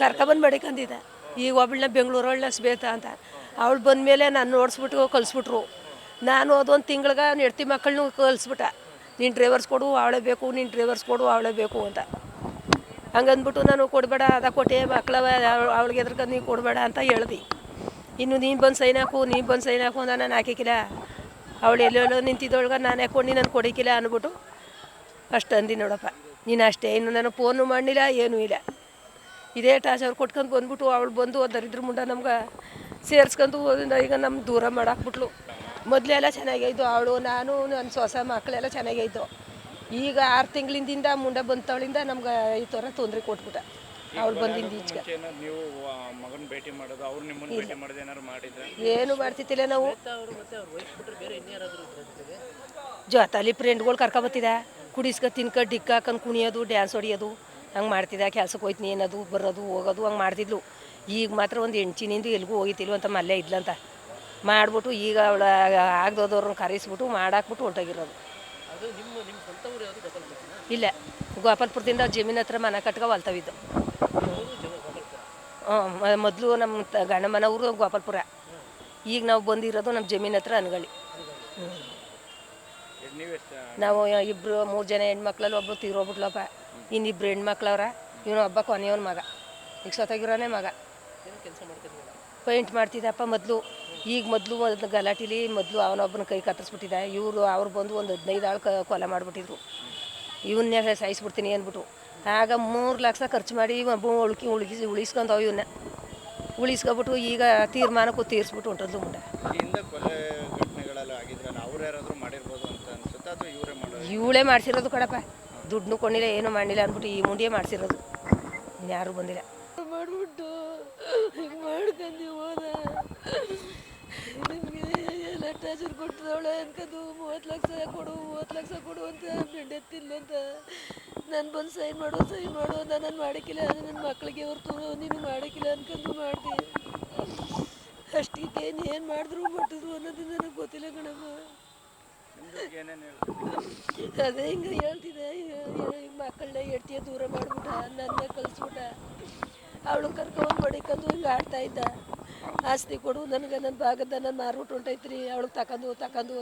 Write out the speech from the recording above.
ಕರ್ಕೊಬಂದು ಮಡಿಕಂದಿದ್ದ. ಈಗ ಒಬ್ಬಳನ್ನ ಬೆಂಗಳೂರೊಳ್ಳೆ ಸ್ಬೇತ ಅಂತ. ಅವಳು ಬಂದಮೇಲೆ ನಾನು ನೋಡಿಸ್ಬಿಟ್ಟು ಕಲಿಸ್ಬಿಟ್ರು ನಾನು ಅದೊಂದು ತಿಂಗ್ಳಿಗೆ ಹೆಡ್ತಿ ಮಕ್ಕಳನ್ನೂ ಕಲಿಸ್ಬಿಟ್ಟ ನೀನು ಡ್ರೈವರ್ಸ್ ಕೊಡು, ಅವಳೇ ಬೇಕು, ನೀನು ಡ್ರೈವರ್ಸ್ ಕೊಡು, ಅವಳೇ ಬೇಕು ಅಂತ. ಹಂಗಂದ್ಬಿಟ್ಟು ನಾನು ಕೊಡಬೇಡ, ಅದ ಕೊಟ್ಟೆ ಮಕ್ಕಳ ಅವಳಿಗೆ ಎದ್ರಕ ನೀನು ಕೊಡಬೇಡ ಅಂತ ಹೇಳ್ದು. ಇನ್ನು ನೀನು ಬಂದು ಸೈನ್ ಹಾಕು, ನೀನು ಬಂದು ಸೈನ್ ಹಾಕು ಅಂತ ನಾನು ಹಾಕಿಕ್ಕಿಲ್ಲ ಅವಳು ಎಲ್ಲೆಲ್ಲೋ ನಿಂತಿದ್ದೊಳಗೆ ನಾನು ಹಾಕೊಂಡು ನಾನು ಕೊಡಿಕಿಲ್ಲ ಅಂದ್ಬಿಟ್ಟು ಅಷ್ಟು ಅಂದಿ ನೋಡಪ್ಪ. ನೀನು ಅಷ್ಟೇ, ಇನ್ನು ನಾನು ಫೋನು ಮಾಡಲಿಲ್ಲ ಏನೂ ಇಲ್ಲ. ಇದೇ ಟಾರ್ಚರ್ ಕೊಟ್ಕೊಂಡು ಬಂದ್ಬಿಟ್ಟು ಅವಳು ಬಂದು ದರಿದ್ರ ಮುಂಡ ನಮ್ಗೆ ಸೇರ್ಸ್ಕೊಂಡು ಈಗ ನಮ್ಮ ದೂರ ಮಾಡಾಕ್ಬಿಟ್ಲು. ಮೊದಲೆಲ್ಲ ಚೆನ್ನಾಗಿದ್ದು ಅವಳು ನಾನು ನನ್ನ ಸ್ವಸ ಮಕ್ಕಳೆಲ್ಲ ಚೆನ್ನಾಗಿದ್ದು ಈಗ ಆರು ತಿಂಗಳಿಂದ ಮುಂಡ ಬಂತವಳಿಂದ ನಮ್ಗೆ ಈ ಥರ ತೊಂದರೆ ಕೊಟ್ಬಿಟ್ಟ. ಅವಳು ಬಂದಿಂದ ಈಚೆಗೆ. ಮುಂಚೆ ಏನಾದ್ರು ನೀವು ಮಗನ ಭೇಟಿ ಮಾಡೋದು ಅವ್ರು ನಿಮ್ಮನ್ನ ಭೇಟಿ ಮಾಡೋದು ಏನಾದ್ರು ಮಾಡಿದ್ರೆ? ಏನು ಮಾಡ್ತಿತ್ತಿಲ್ಲ ನಾವು. ಜೊತಲಿ ಫ್ರೆಂಡ್ಗಳು ಕರ್ಕೊಬತ್ತಿದ ಕುಡಿಸ್ಕೊ ತಿನ್ಕ ಡಿಕ್ಕ ಹಾಕೊಂಡು ಕುಣಿಯೋದು ಡ್ಯಾನ್ಸ್ ಹೊಡಿಯೋದು. ಹಂಗೆ ಮಾಡ್ತಿದ್ದ ಕೆಲ್ಸಕ್ಕೆ ಹೋಯ್ತೀನಿ ಏನದು ಬರೋದು ಹೋಗೋದು ಹಂಗೆ ಮಾಡ್ತಿದ್ಲು. ಈಗ ಮಾತ್ರ ಒಂದು ಹೆಂಚಿನಿಂದ ಎಲ್ಗೂ ಹೋಗಿತಿಲ್ವ ಅಂತ ಮಲ್ಲೆ ಇದ್ಲಂತ. ಮಾಡಿಬಿಟ್ಟು ಈಗ ಅವಳ ಆಗದೋದವ್ರನ್ನ ಕರೆಸ್ಬಿಟ್ಟು ಮಾಡಾಕ್ಬಿಟ್ಟು ಹೊಂಟೋಗಿರೋದು ಇಲ್ಲ ಗೋಪಾಲ್ಪುರದಿಂದ ಜಮೀನ್ ಹತ್ರ ಮನೆ ಕಟ್ಕೊ ಹೊಲ್ತವಿದ್ದು. ಹ್ಞೂ ಮೊದಲು ನಮ್ಮ ತ- ಗಂಡ ಮನೆಯವರು ಗೋಪಾಲ್ಪುರ. ಈಗ ನಾವು ಬಂದಿರೋದು ನಮ್ಮ ಜಮೀನ್ ಹತ್ರ ಅನ್ಗಳಿ. ಹ್ಞೂ ನಾವು ಇಬ್ಬರು ಮೂರು ಜನ ಹೆಣ್ಮಕ್ಳಲ್ಲಿ ಒಬ್ಬರು ತೀರೋಗ್ಬಿಟ್ಲಪ್ಪ ಇನ್ನಿಬ್ರು ಹೆಣ್ಮಕ್ಳವ್ರ ಇವನು ಹಬ್ಬ ಕೊನೆಯವನ ಮಗ. ಈಗ ಸೊತ್ತಾಗಿರೋನೇ ಮಗ. ಪೇಂಟ್ ಮಾಡ್ತಿದ್ದಪ್ಪ ಮೊದಲು. ಈಗ ಮೊದಲು ಒಂದು ಗಲಾಟಿಲಿ ಮೊದಲು ಅವನೊಬ್ಬನ ಕೈ ಕತ್ತರಿಸ್ಬಿಟ್ಟಿದ್ದ ಇವರು ಅವ್ರು ಬಂದು ಒಂದು ಹದಿನೈದು ಆಳು ಕ ಕೊಲೆ ಮಾಡಿಬಿಟ್ಟಿದ್ರು. ಇವನ್ನೇ ಸಾಯಿಸ್ಬಿಡ್ತೀನಿ ಅಂದ್ಬಿಟ್ಟು. ಆಗ ಮೂರು ಲಕ್ಷ ಖರ್ಚು ಮಾಡಿ ಒಬ್ಬ ಉಳ್ಕಿ ಉಳ್ಗಿಸಿ ಉಳಿಸ್ಕೊಂತಾವ ಇವನ್ನ. ಉಳಿಸ್ಕೊಬಿಟ್ಟು ಈಗ ತೀರ್ಮಾನಕ್ಕೂ ತೀರಿಸ್ಬಿಟ್ಟು ಹೊಂಟದ್ದು ಮುಂಡ ಇವಳೇ ಮಾಡಿಸಿರೋದು ಕಡಪ್ಪ ದುಡ್ಡು ಕೊಂಡಿಲ್ಲ, ಏನು ಮಾಡಿಲ್ಲ ಅಂದ್ಬಿಟ್ಟು ಈ ಮುಂಡಿಯೇ ಮಾಡಿಸಿರೋದು. ಇನ್ಯಾರೂ ಬಂದಿಲ್ಲ. ಮಾಡ್ಬಿಟ್ಟು ಮಾಡ್ಕೊಂಡು ಹೋದ. ನಿಮಗೆ ಟಾರ್ಚರ್ ಕೊಟ್ಟಿದವಳೆ ಮೂವತ್ತು ಲಕ್ಷ ಕೊಡು, ಮೂವತ್ತು ಲಕ್ಷ ಕೊಡು ಅಂತ ಬೆಂಡೆತ್ತಿಲ್ಲ ಅಂತ. ನಾನು ಬಂದು ಸೈನ್ ಮಾಡು ಸೈನ್ ಮಾಡು ಅಂತ ನಾನು ಮಾಡಿಕ್ಕಿಲ್ಲ ನನ್ನ ಮಕ್ಕಳಿಗೆ ಹೊರ್ತು ನೀನು ಮಾಡಿಕ್ಕಿಲ್ಲ ಅನ್ಕೊಂಡು ಮಾಡ್ದೆ. ಅಷ್ಟಿಗೆ ಏನು ಮಾಡಿದ್ರು ಮಟ್ಟಿದ್ರು ಅನ್ನೋದು ನನಗೆ ಗೊತ್ತಿಲ್ಲ ಕಣಮ್ಮ. ಅದೇ ಹಿಂಗೆ ಹೇಳ್ತಿದ್ದೆ ಮಕ್ಕಳನ್ನ ಎಟ್ಟಿಯ ದೂರ ಮಾಡ್ಬಿಟ್ಟ, ನನ್ನ ಕಲ್ಸ್ಬಿಟ್ಟ. ಅವಳು ಕರ್ಕೊಂಡು ಬಡಿಕಂದು ಹಿಂಗೆ ಆಡ್ತಾ ಇದ್ದ. ಆಸ್ತಿ ಕೊಡು, ನನಗೆ ನನ್ನ ಭಾಗದ ನಾನು ಮಾರ್ಬಿಟ್ಟು ಹೊಂಟೈತ್ರಿ. ಅವಳು ತಕೊಂಡು ತಕೊಂಡು